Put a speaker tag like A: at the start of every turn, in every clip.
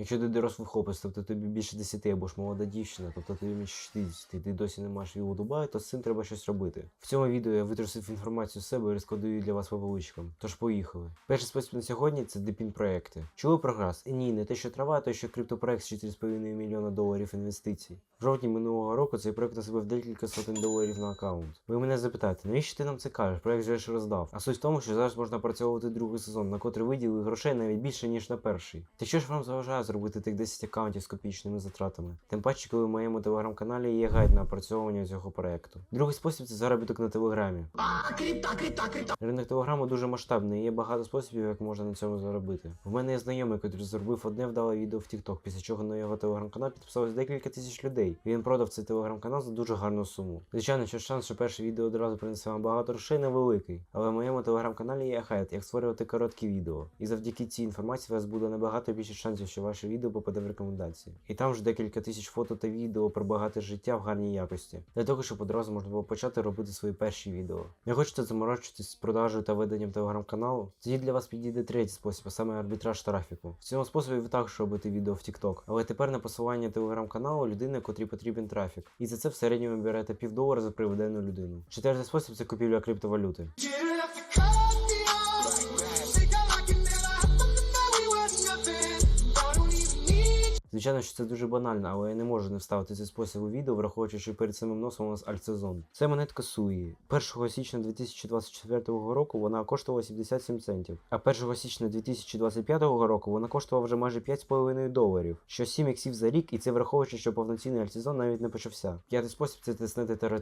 A: Якщо ти дорослий хлопець, тобто тобі більше 10 або ж молода дівчина, тобто тобі більше 60, і ти досі не маєш вілу Дубаю, то з цим треба щось робити. В цьому відео я витрусив інформацію з себе і розкладу її для вас по поличкам. Тож поїхали. Перший спосіб на сьогодні це депін проекти. Чули про грас? І ні, не те, що трава, а те, що криптопроект з 4,5 мільйона доларів інвестицій. В жовтні минулого року цей проект насипав декілька сотень доларів на аккаунт. Ви мене запитаєте, навіщо ти нам це кажеш? Проект же ж роздав. А суть в тому, що зараз можна працьовувати другий сезон, на котрий виділили грошей навіть більше, ніж на перший. Та що ж вам заважає зробити тих 10 аккаунтів з копічними затратами? Тим паче, коли в моєму телеграм-каналі є гайд на опрацьовування цього проекту. Другий спосіб це заробіток на телеграмі. Ринок телеграму дуже масштабний, і є багато способів, як можна на цьому заробити. В мене є знайомий, який зробив одне вдале відео в TikTok, після чого на його телеграм-канал підписалось декілька тисяч людей. І він продав цей телеграм-канал за дуже гарну суму. Звичайно, що шанс, що перше відео одразу принесе вам багато грошей, невеликий. Але в моєму телеграм-каналі є гайд, як створювати короткі відео. І завдяки цій інформації у вас буде набагато більше шансів, що ваше відео попаде в рекомендації. І там ж декілька тисяч фото та відео про багате життя в гарній якості. Для того, щоб одразу можна було почати робити свої перші відео. Не хочете заморочитись з продажею та веденням телеграм-каналу? Тоді для вас підійде третій спосіб, а саме арбітраж трафіку. В цьому способі ви також робите відео в TikTok. Але тепер на посилання телеграм-каналу людини, котрій потрібен трафік. І за це в середньому берете півдолара за приведену людину. Четвертий спосіб це купівля криптовалюти. Звичайно, що це дуже банально, але я не можу не вставити цей спосіб у відео, враховуючи, що перед самим носом у нас альтсезон. Це монетка Суї. 1 січня 2024 року вона коштувала 77 центів, а 1 січня 2025 року вона коштувала вже майже 5,5 доларів, що 7 іксів за рік, і це враховуючи, що повноцінний альтсезон навіть не почався. П'ятий спосіб це тиснути та.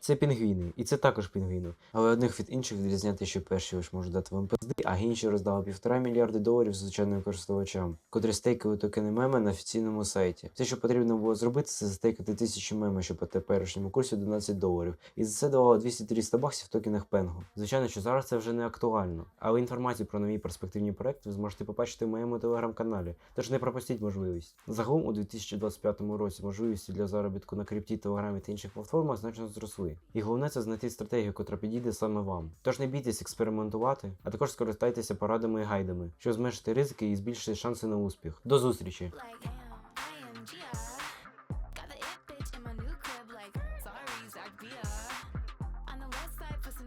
A: Це пінгвіни, і це також пінгвіни. Але одних від інших відрізняти, що перші лиш можуть дати вам пизди, а інші роздали півтора мільярди доларів звичайним користувачам, котрі стейкали токени меми на офіційному сайті. Все, що потрібно було зробити, це застейкати тисячі меми, що по теперішньому курсі 11 доларів. І за це давало 200-300 баксів в токенах Пенго. Звичайно, що зараз це вже не актуально. Але інформацію про нові перспективні проекти ви зможете побачити в моєму телеграм-каналі. Тож не пропустіть можливість. Загалом у 2025 році можливості для заробітку на крипті, телеграмі та інших платформах значно зросли. І головне це знайти стратегію, котра підійде саме вам. Тож не бійтесь експериментувати, а також скористайтеся порадами і гайдами, щоб зменшити ризики і збільшити шанси на успіх. До зустрічі!